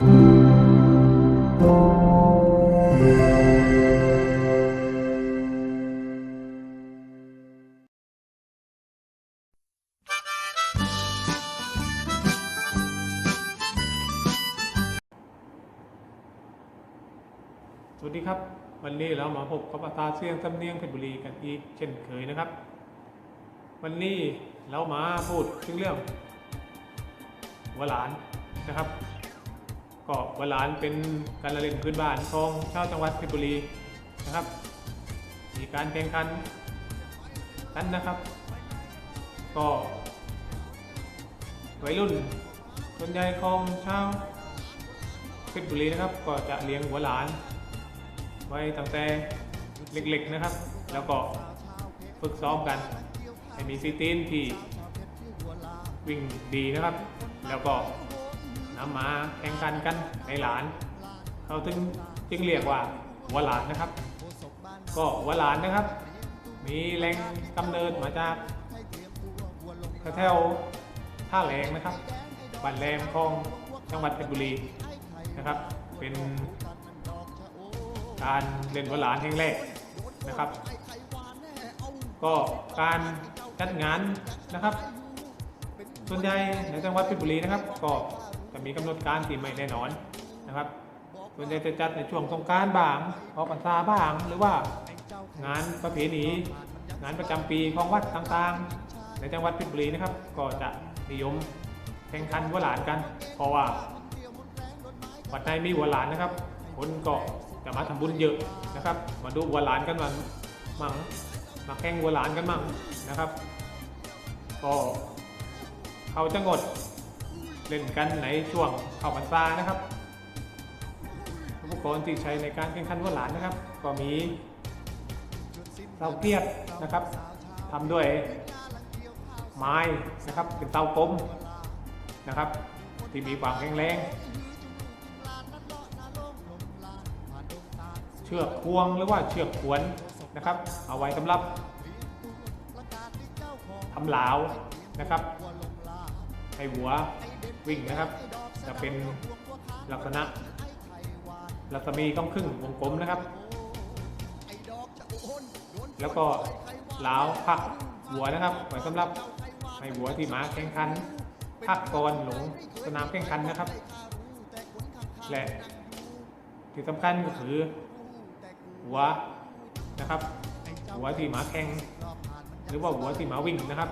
สวัสดีครับ วันนี้เรามาพบกับอาตาเสียงสำเนียงเพชรบุรีกันอีกเช่นเคยนะครับ วันนี้เรามาพูดถึงเรื่องวัวหลานนะครับ ก็วัวหลานเป็นการละเล่นพื้นบ้านของชาวจังหวัดเพชรบุรีนะครับ มีการแข่งขันกันนะครับ ก็วัยรุ่นส่วนใหญ่ของชาวเพชรบุรีนะครับ ก็จะเลี้ยงวัวหลาน ไว้ตั้งแต่เล็กๆนะครับ แล้วก็ฝึกซ้อมกันให้มีซีตีนที่วิ่งดีนะครับ แล้วก็ นำมาแข่งขันกันในหลานเขาถึงจึงเรียกว่าวัวหลานนะครับ ก็วัวหลานนะครับ มีแรงกำเนิดมาจากแถวท่าแรงนะครับบ้านแรมของจังหวัดเพชรบุรีนะครับ เป็นการเล่นวัวหลานแห่งแรกนะครับ ก็การจัดงานนะครับ ส่วนใหญ่ในจังหวัดเพชรบุรีนะครับ ก็ มีกำหนดการที่ไม่แน่นอนนะครับส่วนใหญ่จะจัดในช่วงสงการบ้างออกพรรษาบ้าง หรือว่างานประเพณีงานประจำปีของวัดต่างๆ ในจังหวัดเพชรบุรีนะครับ ก็จะนิยมแข่งขันวัวหลานกัน เพราะว่าวัดในมีวัวหลานนะครับคนก็จะมาทำบุญเยอะนะครับ มาดูวัวหลานกันมันมั่งมาแข่งวัวหลานกันมั่งนะครับ ก็เขาจะงด เล่นกันในช่วงเข้าพรรษานะครับ อุปกรณ์ที่ใช้ในการแข่งขันวัวหลานนะครับ ก็มีเตาเกียบนะครับทำด้วยไม้นะครับเป็นเตากลมนะครับ ที่มีความแข็งแรงเชือกพวงหรือว่าเชือกขวนนะครับ เอาไว้สำหรับทำเหลาวนะครับ ให้หัววิ่งนะครับ จะเป็นลักษณะรัศมีต้องครึ่งวงกลมนะครับ แล้วก็เหลาวพักหัวนะครับไว้สำหรับให้หัวที่มาแข่งขันพักก่อนหลงสนามแข่งขันนะครับ และที่สำคัญก็คือหัวนะครับ หัวที่หมาแข่งหรือว่าหัวที่หมาวิ่งนะครับ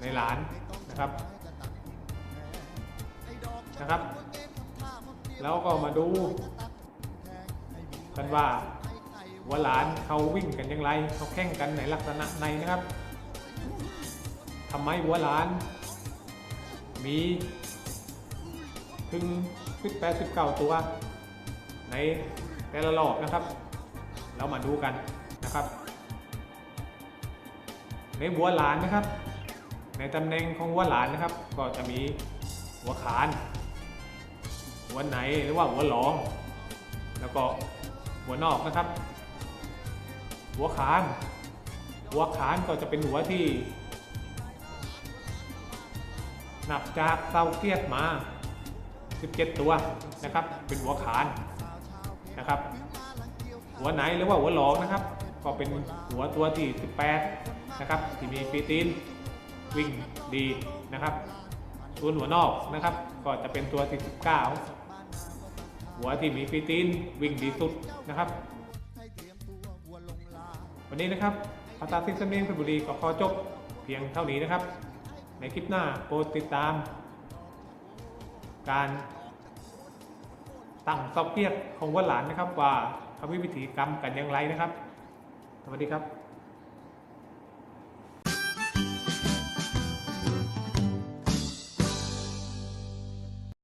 ในหลานนะครับ นะครับ แล้วก็มาดูกันว่าหัวหลานเขาวิ่งกันอย่างไรเขาแข่งกันในลักษณะไหนนะครับทำไมหัวหลาน มีถึง18 19ตัว ในแต่ละรอบนะครับ เรามาดูกันนะครับ ในหัวหลานนะครับ ในตำแหน่งของหัวหลานนะครับ ก็จะมีหัวขาน หัวไหนหรือว่าหัวหลองแล้วก็หัวนอกนะครับ หัวขาน หัวขานก็จะเป็นหัวที่นับจากเตาเกียดมา 17 ตัวนะครับ เป็นหัวขานนะครับ หัวไหนหรือว่าหัวหลองนะครับ ก็เป็นหัวตัวที่ 18 นะครับ ที่มีฟีตีนวิ่งดีนะครับส่วนหัวนอกนะครับ ก็จะเป็นตัวที่ 19 หัวที่มีฟีตีนวิ่งดีสุดนะครับ วันนี้นะครับภาษาซิกสำเนียงเพชรบุรีก็ขอจบเพียงเท่านี้นะครับ ในคลิปหน้าโปรดติดตาม การตั้งซอกเปียกของวัวหลานนะครับ ว่าเขามีวิธีกรรมกันอย่างไรนะครับ สวัสดีครับ